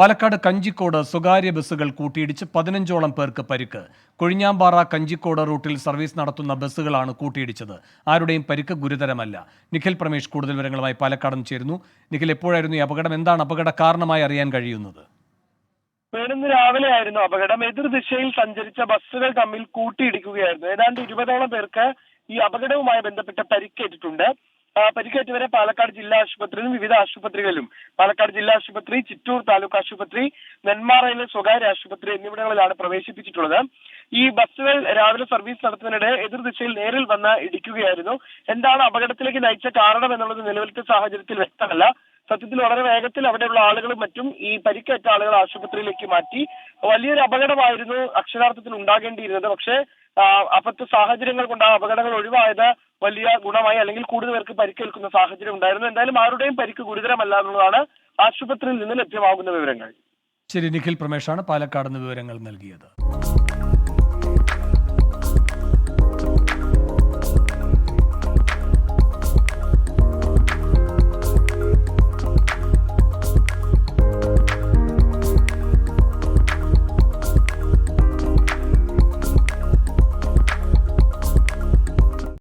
പാലക്കാട് കഞ്ചിക്കോട് സ്വകാര്യ ബസ്സുകൾ കൂട്ടിയിടിച്ച് പതിനഞ്ചോളം പേർക്ക് പരിക്ക്. കൊഴിഞ്ഞാമ്പാറ കഞ്ചിക്കോട് റൂട്ടിൽ സർവീസ് നടത്തുന്ന ബസ്സുകളാണ് കൂട്ടിയിടിച്ചത്. ആരുടെയും പരിക്ക് ഗുരുതരമല്ല. നിഖിൽ പ്രമേഷ് കൂടുതൽ വിവരങ്ങളുമായി പാലക്കാട് ചേരുന്നു. നിഖിൽ എപ്പോഴായിരുന്നു ഈ അപകടം? എന്താണ് അപകട കാരണമായി അറിയാൻ കഴിയുന്നത്? പേരുന്ന് രാവിലെ ആയിരുന്നു അപകടം. എതിർദിശയിൽ സഞ്ചരിച്ച ബസ്സുകൾ തമ്മിൽ കൂട്ടിയിടിക്കുകയായിരുന്നു. ഏതാണ്ട് ഇരുപതോളം പേർക്ക് ഈ അപകടവുമായി ബന്ധപ്പെട്ട് പരിക്കേറ്റിട്ടുണ്ട്. പരിക്കേറ്റവരെ പാലക്കാട് ജില്ലാ ആശുപത്രിയിലും വിവിധ ആശുപത്രികളിലും. പാലക്കാട് ജില്ലാ ആശുപത്രി ചിറ്റൂർ താലൂക്ക് ആശുപത്രി നെന്മാറയിലെ സ്വകാര്യ ആശുപത്രി എന്നിവിടങ്ങളിലാണ് പ്രവേശിപ്പിച്ചിട്ടുള്ളത്. ഈ ബസ്സുകൾ രാവിലെ സർവീസ് നടത്തുന്നതിനിടെ എതിർദിശയിൽ നേരിൽ വന്ന് ഇടിക്കുകയായിരുന്നു. എന്താണ് അപകടത്തിലേക്ക് നയിച്ച കാരണം എന്നുള്ളത് നിലവിലത്തെ സാഹചര്യത്തിൽ വ്യക്തമല്ല. സത്യത്തിൽ വളരെ വേഗത്തിൽ അവിടെയുള്ള ആളുകളും മറ്റും ഈ പരിക്കേറ്റ ആളുകൾ ആശുപത്രിയിലേക്ക് മാറ്റി. വലിയൊരു അപകടമായിരുന്നു അക്ഷരാർത്ഥത്തിൽ ഉണ്ടാകേണ്ടിയിരുന്നത്. പക്ഷേ അപ്പത്തെ സാഹചര്യങ്ങൾ കൊണ്ട് ആ അപകടങ്ങൾ ഒഴിവായത് വലിയ ഗുണമായി അല്ലെങ്കിൽ കൂടുതൽ പേർക്ക് പരിക്കേൽക്കുന്ന സാഹചര്യം ഉണ്ടായിരുന്നു. എന്തായാലും ആരുടെയും പരിക്ക് ഗുരുതരമല്ല എന്നുള്ളതാണ് ആശുപത്രിയിൽ നിന്ന് ലഭ്യമാകുന്ന വിവരങ്ങൾ. ശരി നിഖിൽ പ്രമേഷാണ് പാലക്കാട് നിന്ന് വിവരങ്ങൾ നൽകിയത്.